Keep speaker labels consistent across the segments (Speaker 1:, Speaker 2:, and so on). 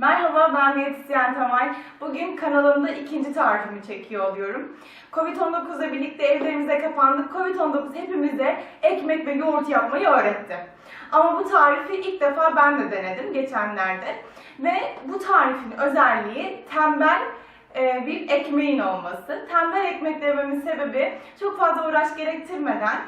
Speaker 1: Merhaba ben diyetisyen Tamay. Bugün kanalımda ikinci tarifimi çekiyor oluyorum. Covid-19'la birlikte evlerimize kapandık. Covid-19 hepimize ekmek ve yoğurt yapmayı öğretti. Ama bu tarifi ilk defa ben de denedim geçenlerde. Ve bu tarifin özelliği tembel e, bir ekmeğin olması. Tembel ekmek dememin sebebi çok fazla uğraş gerektirmeden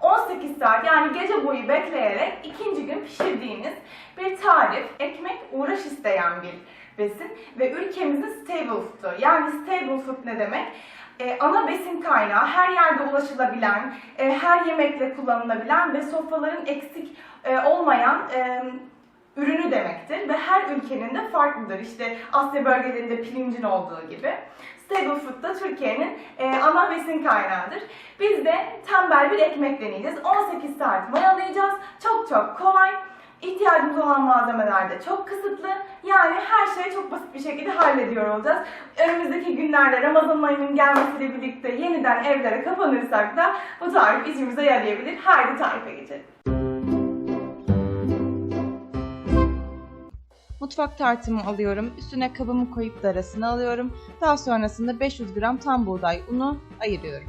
Speaker 1: 18 saat yani gece boyu bekleyerek ikinci gün pişirdiğiniz bir tarif. Ekmek uğraş isteyen bir besin ve ülkemizin stable food'u. Yani stable food ne demek? Ee, ana besin kaynağı, her yerde ulaşılabilen, e, her yemekle kullanılabilen ve sofraların eksik e, olmayan e, ürünü demektir ve her ülkenin de farklıdır. İşte Asya bölgelerinde pirincin olduğu gibi. Stable Food da Türkiye'nin e, ana besin kaynağıdır. Biz de tembel bir ekmek deneyeceğiz. 18 saat mayalayacağız. Çok çok kolay. İhtiyacımız olan malzemeler de çok kısıtlı. Yani her şeyi çok basit bir şekilde hallediyor olacağız. Önümüzdeki günlerde Ramazan ayının gelmesiyle birlikte yeniden evlere kapanırsak da bu tarif işimize yarayabilir. Haydi tarife geçelim.
Speaker 2: Mutfak tartımı alıyorum. Üstüne kabımı koyup darasını alıyorum. Daha sonrasında 500 gram tam buğday unu ayırıyorum.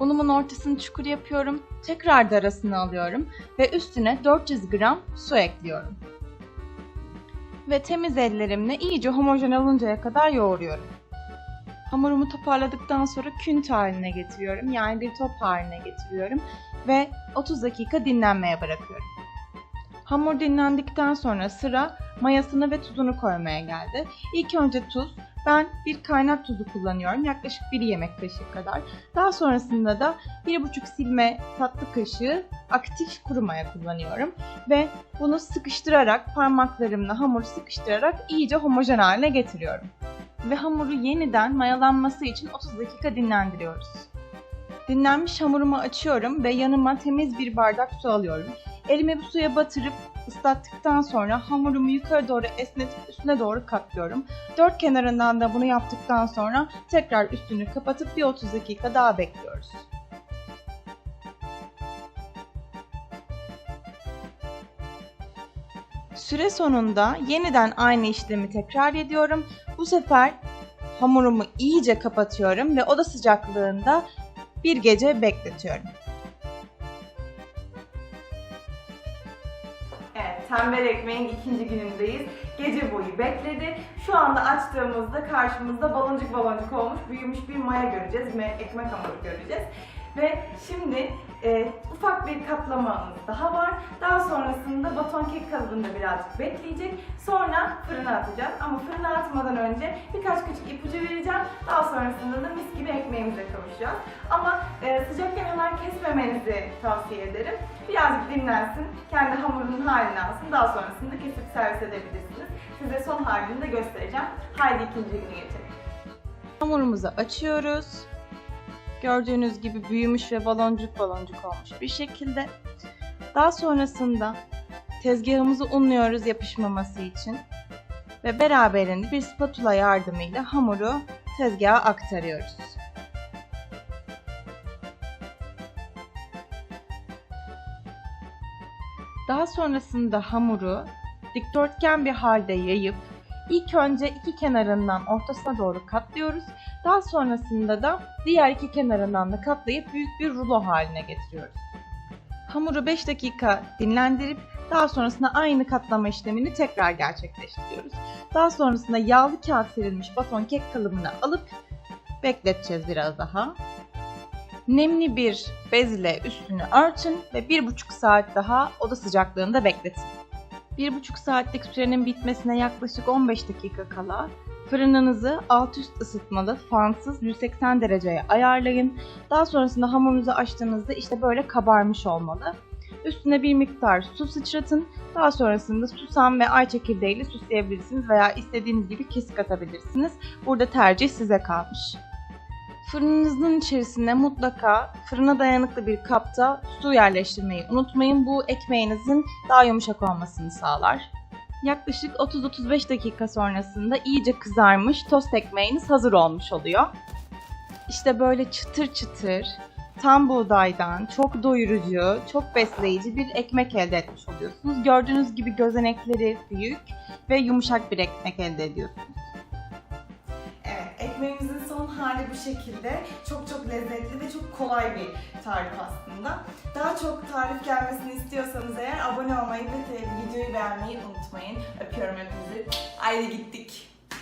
Speaker 2: Unumun ortasını çukur yapıyorum. Tekrar darasını alıyorum ve üstüne 400 gram su ekliyorum. Ve temiz ellerimle iyice homojen oluncaya kadar yoğuruyorum. Hamurumu toparladıktan sonra künt haline getiriyorum. Yani bir top haline getiriyorum ve 30 dakika dinlenmeye bırakıyorum. Hamur dinlendikten sonra sıra mayasını ve tuzunu koymaya geldi. İlk önce tuz. Ben bir kaynak tuzu kullanıyorum. Yaklaşık 1 yemek kaşığı kadar. Daha sonrasında da 1,5 silme tatlı kaşığı aktif kuru maya kullanıyorum. Ve bunu sıkıştırarak, parmaklarımla hamuru sıkıştırarak iyice homojen haline getiriyorum. Ve hamuru yeniden mayalanması için 30 dakika dinlendiriyoruz. Dinlenmiş hamurumu açıyorum ve yanıma temiz bir bardak su alıyorum. Elimi bu suya batırıp ıslattıktan sonra hamurumu yukarı doğru esnetip üstüne doğru katlıyorum. Dört kenarından da bunu yaptıktan sonra tekrar üstünü kapatıp bir 30 dakika daha bekliyoruz. Süre sonunda yeniden aynı işlemi tekrar ediyorum. Bu sefer hamurumu iyice kapatıyorum ve oda sıcaklığında bir gece bekletiyorum.
Speaker 1: Tembel ekmeğin ikinci günündeyiz. Gece boyu bekledi. Şu anda açtığımızda karşımızda baloncuk baloncuk olmuş, büyümüş bir maya göreceğiz ekmek hamuru göreceğiz. Ve şimdi e, ufak bir katlamamız daha var. Daha sonrasında baton kek kalıbında birazcık bekleyecek. Sonra fırına atacağız. Ama fırına atmadan önce birkaç küçük ipucu vereceğim. Daha sonrasında da mis gibi ekmeğimize kavuşacağız. Ama e, sıcakken hemen kesmemenizi tavsiye ederim. Birazcık dinlensin, kendi hamurunun halini alsın. Daha sonrasında kesip servis edebilirsiniz. Size son halini de göstereceğim. Haydi ikinci günü geçelim.
Speaker 2: Hamurumuzu açıyoruz. Gördüğünüz gibi büyümüş ve baloncuk baloncuk olmuş bir şekilde. Daha sonrasında tezgahımızı unluyoruz yapışmaması için. Ve beraberinde bir spatula yardımıyla hamuru tezgaha aktarıyoruz. Daha sonrasında hamuru dikdörtgen bir halde yayıp ilk önce iki kenarından ortasına doğru katlıyoruz. Daha sonrasında da diğer iki kenarından da katlayıp büyük bir rulo haline getiriyoruz. Hamuru 5 dakika dinlendirip daha sonrasında aynı katlama işlemini tekrar gerçekleştiriyoruz. Daha sonrasında yağlı kağıt serilmiş baton kek kalıbına alıp bekleteceğiz biraz daha. Nemli bir bez ile üstünü örtün ve 1,5 saat daha oda sıcaklığında bekletin. 1,5 saatlik sürenin bitmesine yaklaşık 15 dakika kala fırınınızı alt üst ısıtmalı fansız 180 dereceye ayarlayın. Daha sonrasında hamurunuzu açtığınızda işte böyle kabarmış olmalı. Üstüne bir miktar su sıçratın. Daha sonrasında susam ve ay çekirdeğiyle süsleyebilirsiniz veya istediğiniz gibi kesik atabilirsiniz. Burada tercih size kalmış. Fırınınızın içerisine mutlaka fırına dayanıklı bir kapta su yerleştirmeyi unutmayın. Bu ekmeğinizin daha yumuşak olmasını sağlar. Yaklaşık 30-35 dakika sonrasında iyice kızarmış tost ekmeğiniz hazır olmuş oluyor. İşte böyle çıtır çıtır, tam buğdaydan çok doyurucu, çok besleyici bir ekmek elde etmiş oluyorsunuz. Gördüğünüz gibi gözenekleri büyük ve yumuşak bir ekmek elde ediyorsunuz.
Speaker 1: Hali bu şekilde. Çok çok lezzetli ve çok kolay bir tarif aslında. Daha çok tarif gelmesini istiyorsanız eğer abone olmayı ve videoyu beğenmeyi unutmayın. Öpüyorum hepinizi. Haydi gittik.